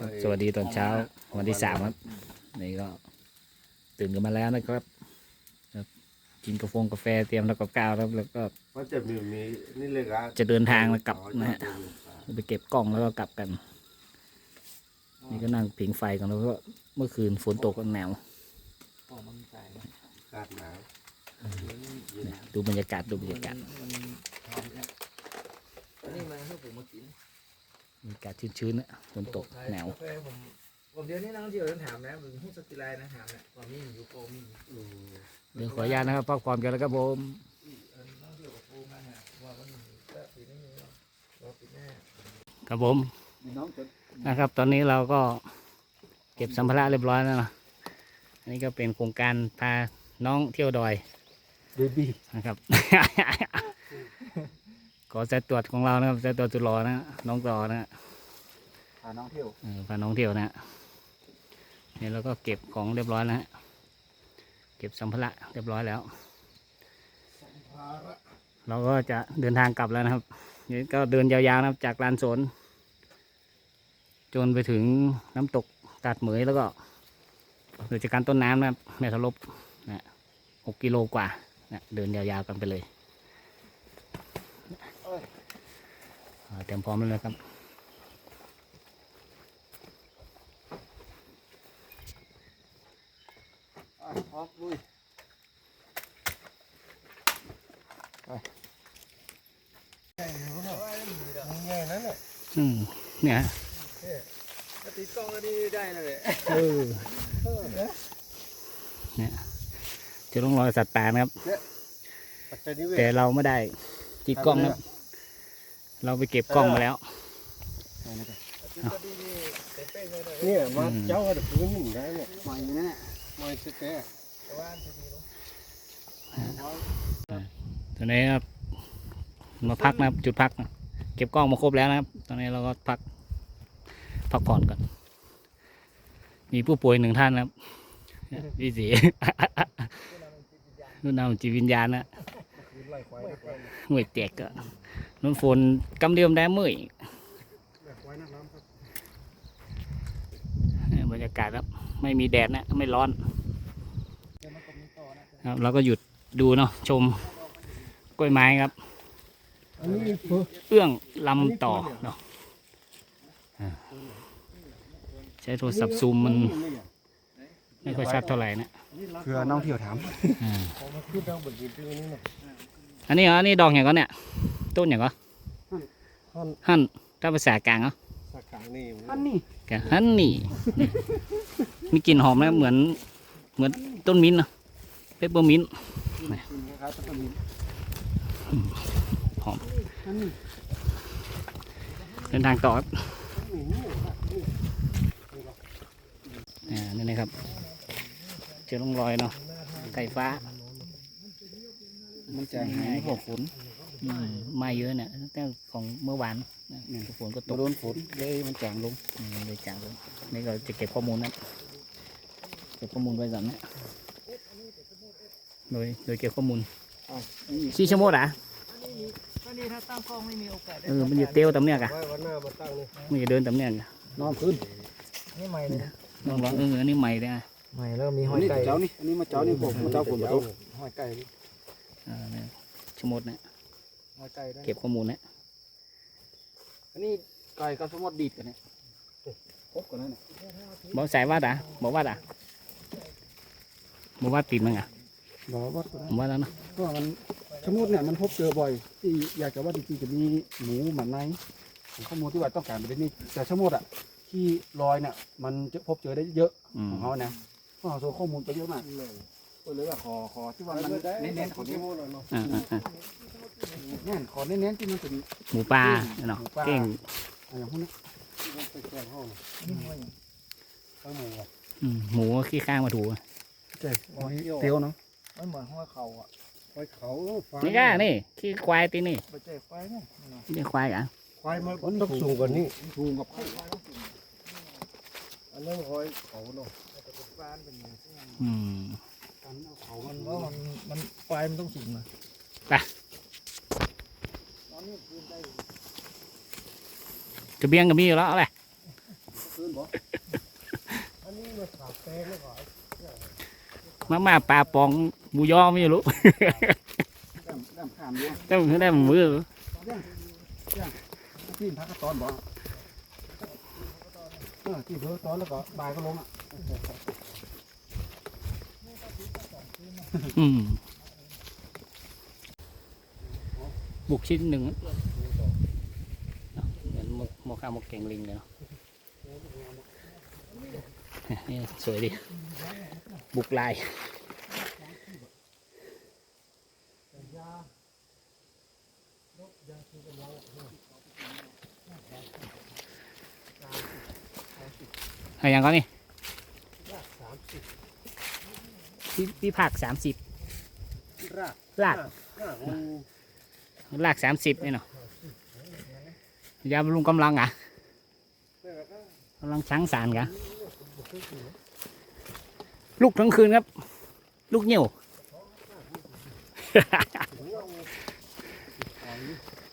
ครับสวัสดีตอนเช้าวันที่สามครับนี่ก็ตื่นกันมาแล้วนะครับครับกินกาแฟกาแฟเตรียมแล้วก็ก้าวครับแล้วก็มันจะมีมีนี่เลยครับจะเดินทางแล้วกลับนะฮะไปเก็บกล้องแล้วก็กลับกัน นี่ก็นั่งผิงไฟกันแล้วก็เมื่อคืนฝนตกก็หนาวกาดหนาวเนี่ยดูบรรยากาศดูบรรยากาศนี่มาให้ผมมากิน บรรยากาศชื้นๆนะฝนตกหนาวกาแฟผมผมเดี๋ยวนี้นักท่องเที่ยวต้องถามนะผมพูดสติไลน์นะถามนะว่ามีอยู่โปรมีเดี๋ยวขออนุญาตนะครับพักผ่อนกันแล้วครับผมเออนักท่องเที่ยวกับโปรมาฮะว่ามันก็ปีนี้มีรอปีหน้าครับผมน้องจะนะครับ ตอนนี้เราก็เก็บสัมภาระเรียบร้อยแล้วนะอันนี้ก็เป็นโครงการพาน้องเที่ยวดอยเบบี้นะครับ ขอสายตรวจของเรานะครับสายตรวจจุดรอนะน้องต่อนะพาน้องเที่ยวเออพาน้องเที่ยวนะฮะเนี่ยเราก็เก็บของเรียบร้อยแล้วฮะเก็บสัมภาระเรียบร้อยแล้ว เราก็จะเดินทางกลับแล้วนะครับนี่ก็เดินยาวๆนะครับจากลานสนจนไปถึงน้ำตกตัดเหมยแล้วก็หรือจากการต้นน้ำนะครับแม่ทะลบนะหกกิโลกว่านะเดินยาวๆกันไปเลยอ่า เตรียมพร้อมแล้วนะครับพร้อมลุยง่ายนั่นแหละอืมเนี่ยฮะถ้าติดกล้องก็นี่ได้เลยเออเนี่ยจะต้องรอยสัตว์ป่านะครับ แต่เราไม่ได้ติดกล้องนะ เราไปเก็บกล้องมาแล้วติดก็ดีนี่เป๊ะๆเลยเลยเนี่ยมาเจ้ากับพื้นนี่ได้เนี่ยใหม่อยู่นั่นแหละมาเจ๊แต่ว่าทีนี้ตอนนี้ครับมาพักนะครับ จุดพักนะเก็บกล้องมาครบแล้วนะครับ ตอนนี้เราก็พัก พักผ่อนก่อน มีผู้ป่วยหนึ่งท่านนะครับพี่สีนุ่นนำจิตวิญญาณนะคืนไล่ควายนักไล่ห่วยแตกก็ นุ่นฝนกำเดียมได้เมื่อยควายนักน้ำครับเนี่ยบรรยากาศครับ ไม่มีแดดนะ ไม่ร้อนเดี๋ยวมันก็มีต่อนะครับเราก็หยุดดูเนาะชมกล้วยไม้ครับอันนี้เพื่อเอื้องลำต่อเนาะอ่าใช้โทรศัพท์ซูมมัน ไม่ค่อยชัดเท่าไหร่นะเพื่อน้องเที่ยวถาม อ่าเขามาขึ้นทางบนดินที่นี่เนาะอันนี้เหรออันนี้ดอกอย่างก็เนี่ย ต้นอย่างก็ท่อนหั่นถ้าภาษากลางเหรอสักขางนี่อันนี้กะฮันนี่นี่ มีกลิ่นหอมนะเหมือน เหมือนต้นมิ้นท์เนาะเปปเปอร์มิ้นท์นะครับต้นนี้หอม อันนี้เดินทางต่อครับนี่นี่อ่านี่นะครับ เจอร่องรอยเนาะไก่ฟ้า มันจะหายพวกฝนอืมมาเยอะเนี่ยตั้งแต่ของเมื่อวานนะฝนก็ตกโดนฝนเลยมันจางลงอืมเลยจางลงนี่ก็จะเก็บข้อมูลนะเก็บข้อมูลไว้ก่อนนะโดยโดยเก็บข้อมูลชี้ชะโมดอะอันนี้ถ้าตั้งกล้องไม่มีโอกาสได้เออมันจะเตี้ยวตำเนียกอะไว้วันหน้ามาตั้งนี่มันจะเดินตำเนียกอะนอนพื้นนี่ใหม่เลยนะลองลองเอออันนี้ใหม่เลยอะใหม่แล้วมีห้อัอนยนี้ไก่เจ้านี่อันนี้มาเจ้านี่ผมมาเจ้าฝนประตูห้อยไก่นี่ อ่าเนี่ยชะโมดนะห้อยไก่ได้เก็บข้อมูลนะอันนี้ไก่กับสมดดีดกันเนี่ยพบกันนั่นน่ะบอกสายวัดอะบอกวัดอะบอกวัดปิดมั้งอะบอกว่าผมว่าแล้วเนอะก็มันชะมุดเนี่ยมันพบเจอบ่อยที่อยากจะว่าจริงๆจะมีหมูหมันในของข้อมูลที่ว่าต้องการไปนี่แต่ชะมุดอะที่ลอยเนี่ยมันจะพบเจอได้เยอะอืมของเขานะเพราะเขาโซข้อมูลไปเยอะมาก เลยว่าขอขอที่ว่ามันเน้นๆขอที่อ่าอ่าอ่าแน่นขอเน้นๆที่มันเป็นหมูป่าเนาะเก่งอะไรพวกนี้มันไปแกงห้องนี่ห้อยข้าวหมูอะอืมหมูขี้ข้างมาถูใช่เตี้ยวเนาะมันเหมือนห้อยเข่าอะควายเขานี่ก็นี่ขี้ควายตีนี่ไปเจ๊ไฟเนี่ยเนาะนี่ควายอะควายมันต้องสูงกว่านี้สูงกับข้าวอันนั้นควายเขาเนาะแต่เป็นฟ้าเนางนี้อืม อันนั้นเขา มั มัน น ว่ามัน มันไฟมันต้องสูงนะจะเบี้ยงกับมีอยู่แล้วเอาเลยคืนนบ่อันนี้มาขาวแป้งแล้วก่อนมาม่าปลาปองหมูยอไม่รู้ด้ามด้ามข้ามอยู่แต่มันได้มือที่พักกระตอนบ่เออที่เพิ่ตอนแล้วก็บ่ายก็ลงอะอืม บุกชิ้นหนึ่งเหมือนหมกหมกข้าวหมกแกงลิงเลยเนาะนี่สวยดิบุกลายอะไรอย่างก็นี่พี่พี่ผักสามสิบรากลากรากมัน ลากสามสิบนี่เนาะยาบำรุงกำลังอะกำลังช้างสารกะลูกทั้งคืนครับ ลูกเหนียว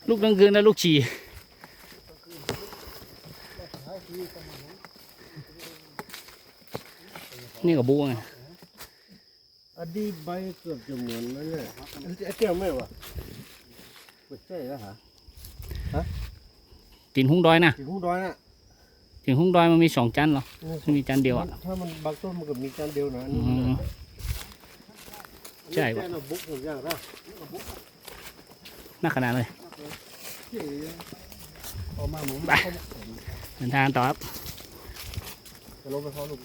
ลูกทั้งคืนแล้วลูกฉี่นี่กับบูไงอันนี้ใบเกือบจะเหมือนแล้วเนี่ยไอ้เจ้าไม่วะ ไม่ใช่แล้วฮะตินหุ้งดอยนะถึงหุ้งดอยน่ะตินหุ้งดอยมันมีสองจันเหรอมันมีจันเดียวอะ ถ้ามันบางต้นมันก็มีจานเดียวนะอันอืนี้มใช่วะแค่เราบุกหนึ่งอย่างละน่าขนาดเลยเอามาหมูไปเดินทางต่อครับจะลงไปเขาลูก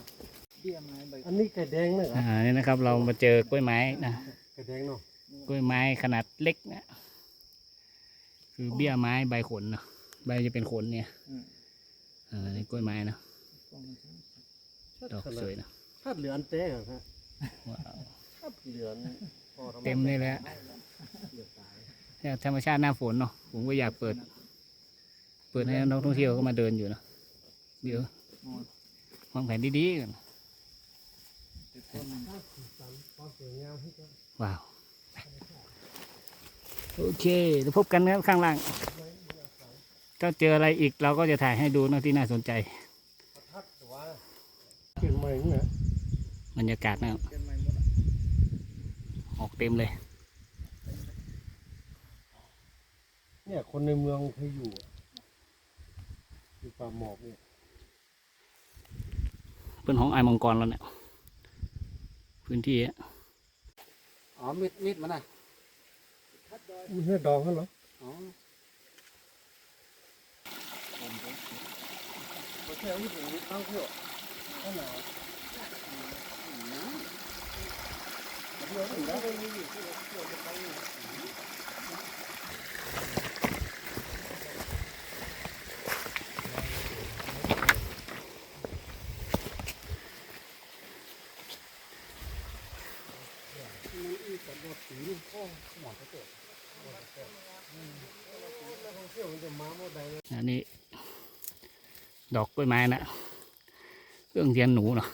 อันนี้ไก่แดงเลยเหรออ่านี่นะครับเรามาเจอกล้วยไม้นะไก่แดงเนาะกล้วยไม้ขนาดเล็กนะ คือเบี้ยไม้ใบขนเนาะใบจะเป็นขนเนี่ยอ่านี่กล้วยไม้นะดอกสวยนะคาดเหลือนเต้เหรอฮะว้าวคาดเหลือนพอทำไเต็มเลยแหละเนี่ยธรรมชาติหน้าฝนเนาะผมก็อยากเปิด เปิดให้นักท่องเที่ยวก็มาเดินอยู่เนอะเดี๋ยววางแผนดีๆกันความสว โอเคเดี๋ยวพบกันนะครับข้างล่างก็เจออะไรอีกเราก็จะถ่ายให้ดูนะที่น่าสนใจทักแต่ว่าเปลี่ยนใหม่เนี่ยบรรยากาศนะครับออกเต็มเลย เนี่ยคนในเมืองเคยอยู่อะอยู่ป่าหมอกเนี่ยเป็นของไอมังกรแล้วเนี่ยพื้นที่อะอ๋อมิดมิดมันน่ะ ไม่ใช่ดองกันเหรออ๋อไม่ใช่ที่ผมตั้งเพื่อนั่นแหละ อันนี้ ดอกกล้วยไม้นะเครื่องเทียนหนูเนาะ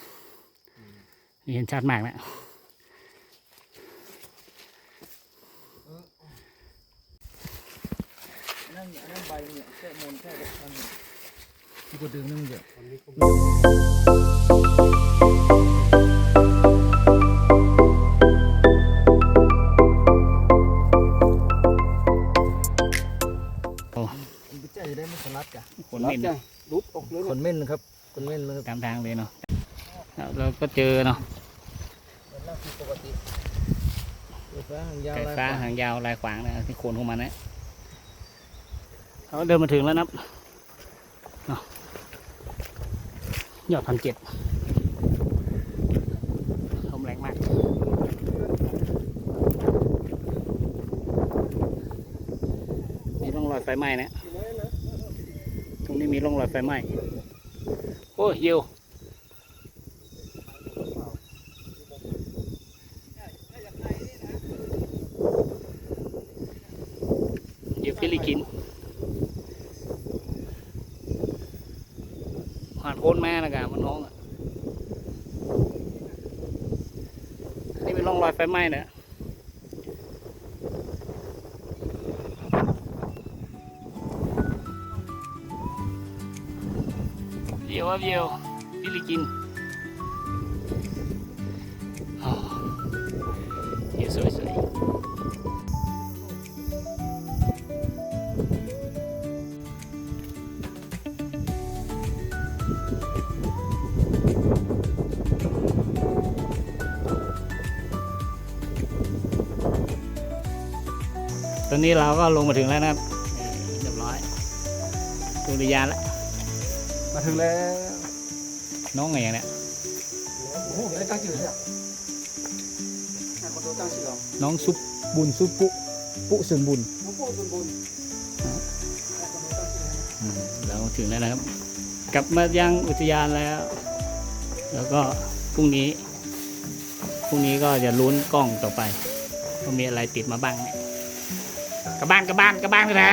นี่เห็นชัดมากนะนั่นนั่นใบเนี่ยแค่มนแค่แบบนั้นที่ก็ดึงนั่นเดียอ ได้ไม่สลัดกะขนเม่นจ้ะรุดออกเลยคนเม่นนะครับคนเม่นเลยตามทางเลยเนาะแล้วเราก็เจอเนาะมันน่าผิดปกติไฟฟ้าหางยาวไก่ลายฟ้าขวางหางยาวลายขวางนะที่โคนของมันนะเราเดินมาถึงแล้วนะครับเนาะยอดพันเจ็ดลมแรงมากมีร่องรอยไฟไหม้นะ ตรงนี้มีร่องรอยไฟไหม้โอ้ยเยิวเยิวฟิลิกินผ่านโคนแม่นะกะมันน้องอะอันนี่เป็นร่องรอยไฟไหม้นะ เยี่ยวครับเยี่ยวพี่ลิกินเยี่ยวสวยๆตอนนี้เราก็ลงมาถึงแล้วนะครับเรียบร้อยตุริยาแล้ว มาถึงแล้ว น้องไงอย่างเนี้ยโอ้โหได้ตั้งชื่อเลยอะงานคอนโดตั้งชื่อเราน้องซุปบุญซุปปุปุสึงบุญน้องโป้บุญบุญงานคอนโดตั้งชื่อให้อืมเราถึงแล้วนะครับ กลับมายังอุทยานแล้ว แล้วก็พรุ่งนี้พรุ่งนี้ก็จะลุ้นกล้องต่อไปว่ามีอะไรติดมาบ้างเนี่ยกลับบ้านกลับบ้านกลับบ้านกันนะ